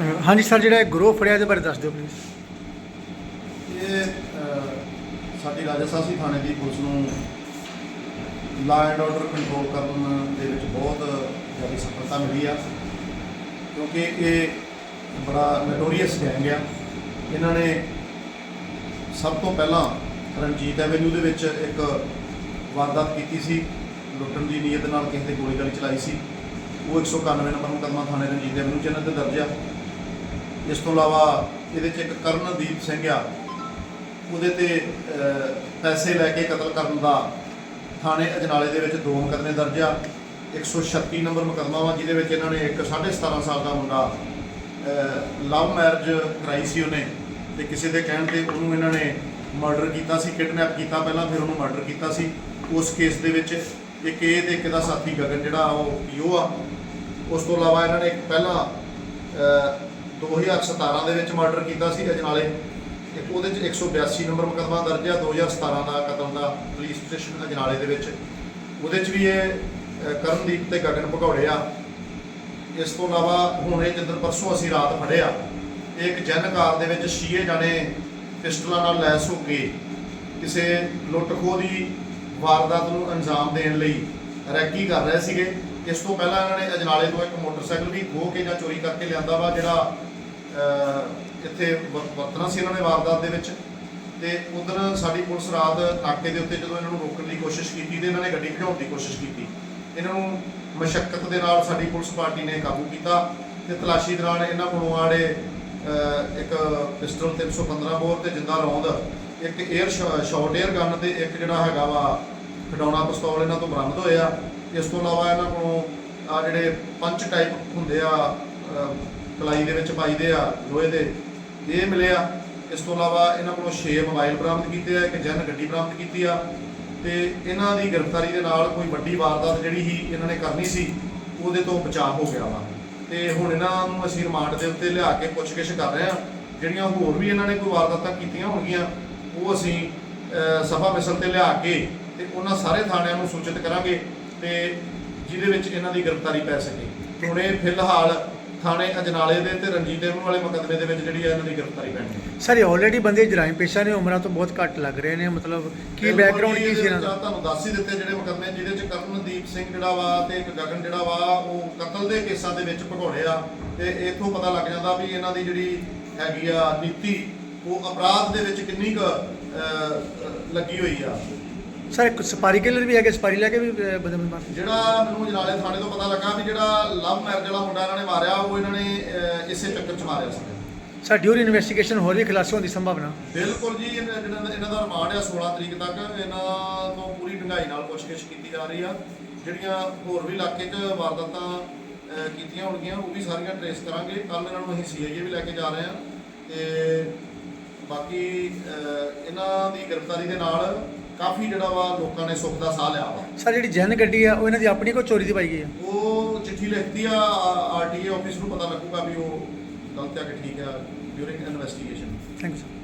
ਹਾਂਜੀ ਸਰ ਜਿਹੜਾ ਇਹ ਗਰੋਹ ਫੜਿਆ ਇਹਦੇ ਬਾਰੇ ਦੱਸ ਦਿਓ ਪਲੀਜ਼ ਇਹ ਅਹ, ਸਾਡੀ ਰਾਜਸਥਾਨੀ ਥਾਣੇ ਦੀ ਪੁਲਿਸ ਨੂੰ ਲਾ ਐਂਡ ਆਰਡਰ ਕੰਟਰੋਲ ਕਰਨ ਦੇ ਵਿੱਚ ਬਹੁਤ ਜ਼ਿਆਦਾ ਸਫਲਤਾ ਮਿਲੀ ਆ। ਕਿਉਂਕਿ ਇਹ ਬੜਾ ਨੋਟੋਰੀਅਸ ਗੈਂਗ ਆ। ਇਹਨਾਂ ਨੇ ਸਭ ਤੋਂ ਪਹਿਲਾਂ ਰਣਜੀਤ ਐਵੇਨਿਊ ਦੇ ਵਿੱਚ ਇੱਕ ਵਾਰਦਾਤ ਕੀਤੀ ਸੀ। ਲੁੱਟਣ ਦੀ ਨੀਅਤ ਨਾਲ ਕਿਸੇ ਤੇ ਗੋਲੀਬਾਰੀ ਚਲਾਈ ਸੀ। ਉਹ 191 ਨੰਬਰ ਮੁਕੱਦਮਾ ਥਾਣੇ ਰਣਜੀਤ ਐਵੇਨਿਊ ਚ ਇਹਨਾਂ ਤੇ ਦਰਜ ਆ। ਇਸ ਤੋਂ ਇਲਾਵਾ ਇਹਦੇ ਚ ਇੱਕ ਕਰਨਦੀਪ ਸਿੰਘ ਆ। ਉਹਦੇ ਤੇ ਪੈਸੇ ਲੈ ਕੇ ਕਤਲ ਕਰਨ ਦਾ ਥਾਣੇ ਅਜਨਾਲੇ ਦੇ ਵਿੱਚ ਦੋ ਮੁਕੱਦਮੇ ਦਰਜ ਆ। 136 ਨੰਬਰ ਮੁਕੱਦਮਾ ਵਾ, ਜਿਹਦੇ ਵਿੱਚ ਇਹਨਾਂ ਨੇ ਇੱਕ 17.5 ਸਾਲ ਦਾ ਮੁੰਡਾ ਲਵ ਮੈਰਿਜ ਕਰਾਈ ਸੀ ਉਹਨੇ ਤੇ ਕਿਸੇ ਦੇ ਕਹਿਣ ਤੇ ਉਹਨੂੰ ਇਹਨਾਂ ਨੇ ਮਰਡਰ ਕੀਤਾ ਸੀ, ਕਿਡਨੈਪ ਕੀਤਾ ਪਹਿਲਾਂ ਫਿਰ ਉਹਨੂੰ ਮਰਡਰ ਕੀਤਾ ਸੀ। ਉਸ ਕੇਸ ਦੇ ਵਿੱਚ ਇੱਕ ਇਹ ਤੇ ਇੱਕ ਦਾ ਸਾਥੀ ਗਗਨ ਜਿਹੜਾ ਉਹ ਪੀਓ ਆ। ਉਸ ਤੋਂ ਇਲਾਵਾ ਇਹਨਾਂ ਨੇ ਇੱਕ ਪਹਿਲਾਂ 2017 ਦੇ ਵਿੱਚ ਮਰਡਰ ਕੀਤਾ ਸੀ ਅਜਨਾਲੇ ਇੱਕ ਉਹਦੇ ਚ 182 ਨੰਬਰ ਮੁਕੱਦਮਾ ਦਰਜ ਆ 2017 ਦਾ ਕਤਲ ਦਾ ਪੁਲਿਸ ਸਟੇਸ਼ਨ ਅਜਨਾਲੇ ਦੇ ਵਿੱਚ। ਉਹਦੇ ਚ ਵੀ ਇਹ ਕਰਨਦੀਪ ਤੇ ਗਗਨ ਭਗੌੜੇ ਆ। ਇਸ ਤੋਂ ਇਲਾਵਾ ਹੁਣ ਇਹ ਜਿੱਦਣ ਪਰਸੋਂ ਅਸੀਂ ਰਾਤ ਫੜਿਆ ਇਹ ਇੱਕ ਜਨ ਕਾਰ ਦੇ ਵਿੱਚ ਛੀਏ ਜਾਣੇ ਪਿਸਟਲਾਂ ਨਾਲ ਲੈਸ ਹੋ ਕੇ ਕਿਸੇ ਲੁੱਟ ਖੋਹ ਦੀ ਵਾਰਦਾਤ ਨੂੰ ਅੰਜਾਮ ਦੇਣ ਲਈ ਰੈਕੀ ਕਰ ਰਹੇ ਸੀਗੇ। ਇਸ ਤੋਂ ਪਹਿਲਾਂ ਇਹਨਾਂ ਨੇ ਅਜਨਾਲੇ ਤੋਂ ਇੱਕ ਮੋਟਰਸਾਈਕਲ ਵੀ ਖੋਹ ਕੇ ਜਾਂ ਚੋਰੀ ਕਰਕੇ ਲਿਆਂਦਾ ਵਾ, ਜਿਹੜਾ ਇੱਥੇ ਵ- ਵਰਤਣਾ ਸੀ ਇਹਨਾਂ ਨੇ ਵਾਰਦਾਤ ਦੇ ਵਿੱਚ। ਤੇ ਉਧਰ ਸਾਡੀ ਪੁਲਿਸ ਰਾਤ ਨਾਕੇ ਦੇ ਉੱਤੇ ਜਦੋਂ ਇਹਨਾਂ ਨੂੰ ਰੋਕਣ ਦੀ ਕੋਸ਼ਿਸ਼ ਕੀਤੀ ਤੇ ਇਹਨਾਂ ਨੇ ਗੱਡੀ ਭਜਾਉਣ ਦੀ ਕੋਸ਼ਿਸ਼ ਕੀਤੀ। ਇਹਨਾਂ ਨੂੰ ਮਸ਼ੱਕਤ ਦੇ ਨਾਲ ਸਾਡੀ ਪੁਲਿਸ ਪਾਰਟੀ ਨੇ ਕਾਬੂ ਕੀਤਾ ਤੇ ਤਲਾਸ਼ੀ ਦੌਰਾਨ ਇਹਨਾਂ ਕੋਲੋਂ ਆੜੇ ਇੱਕ ਪਿਸਟਲ 315 ਬੋਰ ਤੇ ਜਿੰਦਾ ਰੌਂਦ, ਇੱਕ 에ਅਰ ਸ਼ਾਰਟ 에ਅਰ ਗਨ ਤੇ ਇੱਕ ਜਿਹੜਾ ਹੈਗਾ ਵਾ ਖਡਾਉਣਾ ਪਿਸਤੌਲ ਇਹਨਾਂ ਤੋਂ ਬਰਾਮਦ ਹੋਇਆ। ਇਸ ਤੋਂ ਇਲਾਵਾ ਇਹਨਾਂ ਕੋਲੋਂ ਆ ਜਿਹੜੇ ਪੰਚ ਟਾਈਪ ਹੁੰਦੇ ਆ ਅਹ, ਕਲਾਈ ਦੇ ਵਿੱਚ ਪਾਈਦੇ ਆ ਲੋਹੇ ਦੇ। ਇਹ ਮਿਲਿਆ। ਇਸ ਤੋਂ ਇਲਾਵਾ ਇਹਨਾਂ ਕੋਲੋਂ 6 ਮੋਬਾਈਲ ਬਰਾਮਦ ਕੀਤੇ ਆ ਇੱਕ ਜਨ ਗੱਡੀ ਬਰਾਮਦ ਕੀਤੀ ਆ। ਤੇ ਇਹਨਾਂ ਦੀ ਗ੍ਰਿਫਤਾਰੀ ਦੇ ਨਾਲ ਕੋਈ ਵੱਡੀ ਵਾਰਦਾਤ ਜਿਹੜੀ ਸੀ ਇਹਨਾਂ ਨੇ ਕਰਨੀ ਸੀ ਉਹਦੇ ਤੋਂ ਬਚਾਅ ਹੋ ਗਿਆ ਵਾ। ਤੇ ਹੁਣ ਇਹਨਾਂ ਨੂੰ ਅਸੀਂ ਰਿਮਾਂਡ ਦੇ ਉੱਤੇ ਲਿਆ ਕੇ ਪੁੱਛਗਿੱਛ ਕਰ ਰਹੇ ਆ। ਜਿਹੜੀਆਂ ਹੋਰ ਵੀ ਇਹਨਾਂ ਨੇ ਕੋਈ ਵਾਰਦਾਤਾਂ ਕੀਤੀਆਂ ਹੋਣਗੀਆਂ ਉਹ ਅਸੀਂ ਅਹ, ਸਭਾ ਮਿਸਲ ਤੇ ਲਿਆ ਕੇ ਤੇ ਉਹਨਾਂ ਸਾਰੇ ਥਾਣਿਆਂ ਨੂੰ ਸੂਚਿਤ ਕਰਾਂਗੇ ਤੇ ਜਿਹਦੇ ਵਿੱਚ ਇਹਨਾਂ ਦੀ ਗ੍ਰਿਫਤਾਰੀ ਪੈ ਸਕੇ। ਹੁਣ ਇਹ ਫਿਲਹਾਲ ਥਾਣੇ ਅਜਨਾਲੇ ਦੇ ਤੇ ਰਣਜੀਤ ਦੇਵਨ ਵਾਲੇ ਮੁਕੱਦਮੇ ਦੇ ਵਿੱਚ ਜਿਹੜੀ ਹੈ ਇਹਨਾਂ ਦੀ ਗ੍ਰਿਫਤਾਰੀ ਪੈਣੀ ਸਰ ਇਹ ਆਲਰੇਡੀ ਬੰਦੇ ਜਰਾਇਮ ਪੇਸ਼ਾ ਨੇ ਉਮਰਾਂ ਤੋਂ ਬਹੁਤ ਘੱਟ ਲੱਗ ਰਹੇ ਨੇ ਮਤਲਬ ਕੀ ਬੈਕਗ੍ਰਾਉਂਡ ਕੀ ਸੀ ਇਹਨਾਂ ਦਾ? ਤੁਹਾਨੂੰ ਦੱਸ ਹੀ ਦਿੱਤੇ ਜਿਹੜੇ ਮੁਕੱਦਮੇ ਜਿਹਦੇ ਚ ਕਰਨਦੀਪ ਸਿੰਘ ਜਿਹੜਾ ਵਾ ਤੇ ਇੱਕ ਗਗਨ ਜਿਹੜਾ ਵਾ ਉਹ ਕਤਲ ਦੇ ਕੇਸਾਂ ਦੇ ਵਿੱਚ ਭਗੌੜੇ ਆ। ਤੇ ਇਥੋਂ ਪਤਾ ਲੱਗ ਜਾਂਦਾ ਵੀ ਇਹਨਾਂ ਦੀ ਜਿਹੜੀ ਹੈਗੀ ਆ ਨੀਤੀ ਉਹ ਅਪਰਾਧ ਦੇ ਵਿੱਚ ਕਿੰਨੀ ਕੁ ਲੱਗੀ ਹੋਈ ਆ। ਸਰ ਇੱਕ ਸਪਾਰੀ ਕਿਲਰ ਵੀ ਹੈਗੇ ਸਪਾਰੀ ਲੈ ਕੇ ਵੀ ਅਹ, ਬੰਦੇ ਮਾਰ ਜਿਹੜਾ ਮੈਨੂੰ ਜਨਾਲੇ ਥਾਣੇ ਤੋਂ ਪਤਾ ਲੱਗਾ ਵੀ ਜਿਹੜਾ ਲਵ ਮੈਰਿਜ ਵਾਲਾ ਮੁੰਡਾ ਇਹਨਾਂ ਨੇ ਮਾਰਿਆ ਉਹ ਇਹਨਾਂ ਨੇ ਅਹ, ਇਸੇ ਚੱਕਰ 'ਚ ਮਾਰਿਆ ਸੀ। ਸਰ ਡਿਊਰ ਇਨਵੈਸਟੀਗੇਸ਼ਨ ਹੋਰ ਵੀ ਖੁਲਾਸੇ ਹੋਣ ਦੀ ਸੰਭਾਵਨਾ। ਬਿਲਕੁਲ ਜੀ ਇਹਨਾਂ ਜਿਹੜਾ ਦਾ- ਇਹਨਾਂ ਦਾ ਰਿਮਾਂਡ ਆ 16 ਤਰੀਕ ਤੱਕ। ਇਹਨਾਂ ਤੋਂ ਪੂਰੀ ਢੰਗਾਈ ਨਾਲ ਪੁੱਛਗਿੱਛ ਕੀਤੀ ਜਾ ਰਹੀ ਆ। ਜਿਹੜੀਆਂ ਹੋਰ ਵੀ ਇਲਾਕੇ 'ਚ ਵਾਰਦਾਤਾਂ ਅਹ, ਕੀਤੀਆਂ ਹੋਣਗੀਆਂ ਉਹ ਵੀ ਸਾਰੀਆਂ ਟਰੇਸ ਕਰਾਂਗੇ। ਕੱਲ ਇਹਨਾਂ ਨੂੰ ਅਸੀਂ ਸੀਆਈਏ ਵੀ ਲੈ ਕੇ ਜਾ ਰਹੇ ਹਾਂ ਤੇ ਬਾਕੀ ਇਹਨਾਂ ਦੀ ਗ੍ਰਿਫਤਾਰੀ ਦੇ ਨਾਲ ਕਾਫੀ ਜਿਹੜਾ ਵਾ ਲੋਕਾਂ ਨੇ ਸੁੱਖ ਦਾ ਸਾਹ ਲਿਆ ਵਾ। ਸਰ ਜਿਹੜੀ ਜਨ ਗੱਡੀ ਆ ਉਹ ਇਹਨਾਂ ਦੀ ਆਪਣੀ ਕੋਈ ਚੋਰੀ ਦੀ ਪਾਈ ਗਈ ਆ? ਉਹ ਚਿੱਠੀ ਲਿਖਤੀ ਆ ਆਰਟੀਏ ਆਫਿਸ ਨੂੰ ਪਤਾ ਲੱਗੂਗਾ ਵੀ ਉਹ ਗਲਤ ਆ ਕਿ ਠੀਕ ਆ during investigation thank you sir